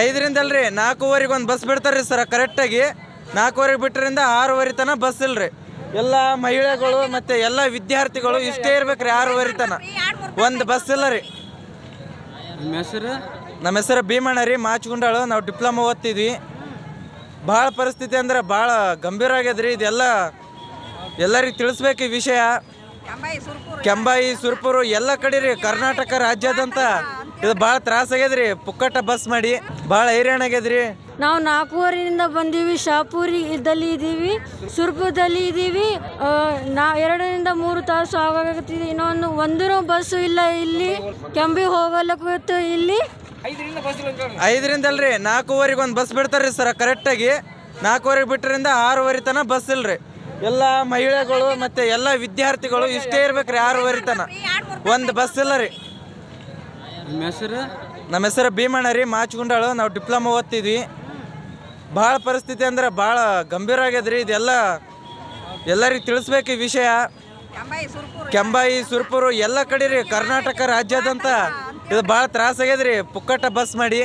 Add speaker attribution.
Speaker 1: ಐದರಿಂದ
Speaker 2: ಅಲ್ರಿ ನಾಲ್ಕೂವರೆಗೆ ಒಂದು ಬಸ್ ಬಿಡ್ತಾರ್ರಿ ಸರ್ ಕರೆಕ್ಟಾಗಿ ನಾಲ್ಕೂವರೆಗೆ ಬಿಟ್ಟರಿಂದ ಆರೂವರೆ ತನಕ ಬಸ್ ಇಲ್ರಿ. ಎಲ್ಲ ಮಹಿಳೆಗಳು ಮತ್ತೆ ಎಲ್ಲ ವಿದ್ಯಾರ್ಥಿಗಳು ಇಷ್ಟೇ ಇರ್ಬೇಕ್ರಿ ಆರೂವರೆ ತನ. ಒಂದು ಬಸ್ ಇಲ್ಲ ರೀ.
Speaker 3: ನಿಮ್ಮ ಹೆಸರು?
Speaker 2: ನಮ್ಮ ಹೆಸರು ಭೀಮಣ್ಣ ರೀ ಮಾಚಗುಂಡಾಳು. ನಾವು ಡಿಪ್ಲೊಮಾ ಓದ್ತಿದ್ವಿ. ಭಾಳ ಪರಿಸ್ಥಿತಿ ಅಂದ್ರೆ ಭಾಳ ಗಂಭೀರ ಆಗ್ಯದ್ರಿ ಇದೆಲ್ಲ ಎಲ್ಲರಿಗೆ ತಿಳಿಸ್ಬೇಕು ಈ ವಿಷಯ. ಕೆಂಬಾಯಿ ಸುರ್ಪುರು. ಎಲ್ಲ ಕಡೆ ರೀ ಕರ್ನಾಟಕ ರಾಜ್ಯಾದಂತ ಇದು ಭಾಳ ತ್ರಾಸ ಆಗ್ಯದ್ರಿ. ಪುಕ್ಕಟ ಬಸ್ ಮಾಡಿ ಭಾಳ ಹೈರಾಣ ಆಗ್ಯದ್ರಿ.
Speaker 4: ನಾವು ನಾಲ್ಕೂವರೆಯಿಂದ ಬಂದೀವಿ ಇದ್ದಲ್ಲಿ ಇದ್ದೀವಿ ಸುರ್ಪದಲ್ಲಿ ಇದ್ದೀವಿ ನಾ ಎರಡರಿಂದ ಮೂರು ತಾಸು ಆಗಾಗತ್ತಿದೆ. ಇನ್ನೊಂದು ಒಂದೂ ಬಸ್ಸು ಇಲ್ಲ ಇಲ್ಲಿ. ಕೆಂಬಿ ಹೋಗಲಕ್ಕೂ ಇಲ್ಲಿ.
Speaker 1: ಐದರಿಂದ ಬಸ್
Speaker 2: ಅಲ್ರಿ. ನಾಲ್ಕೂವರೆಗೆ ಒಂದು ಬಸ್ ಬಿಡ್ತಾರ್ರಿ ಸರ್ ಕರೆಕ್ಟಾಗಿ ನಾಲ್ಕೂವರೆಗೆ ಬಿಟ್ಟರಿಂದ ಆರೂವರೆ ತನಕ ಬಸ್ ಇಲ್ರಿ. ಎಲ್ಲ ಮಹಿಳೆಗಳು ಮತ್ತೆ ಎಲ್ಲ ವಿದ್ಯಾರ್ಥಿಗಳು ಇಷ್ಟೇ ಇರ್ಬೇಕ್ರಿ ಆರೂವರೆ ತನ. ಒಂದು ಬಸ್ ಇಲ್ಲ ರೀ.
Speaker 3: ನಿಮ್ಮ ಹೆಸರು?
Speaker 2: ನಮ್ಮ ಹೆಸರು ಭೀಮಣ್ಣ ರೀ, ಮಾಚ್ಗುಂಡಾಳು. ನಾವು ಡಿಪ್ಲೊಮಾ ಓದ್ತಿದ್ವಿ. ಭಾಳ ಪರಿಸ್ಥಿತಿ ಅಂದ್ರೆ ಭಾಳ ಗಂಭೀರ ಆಗ್ಯದ್ರಿ. ಇದೆಲ್ಲ ಎಲ್ಲರಿಗೆ ತಿಳಿಸ್ಬೇಕು ಈ ವಿಷಯ. ಕೆಂಬಾಯಿ, ಸುರ್ಪುರು ಎಲ್ಲ ಕಡೆ ರೀ, ಕರ್ನಾಟಕ ರಾಜ್ಯದಂತ ಇದು ಭಾಳ ತ್ರಾಸ ಆಗ್ಯದ್ರಿ. ಪುಕ್ಕಟ ಬಸ್ ಮಾಡಿ.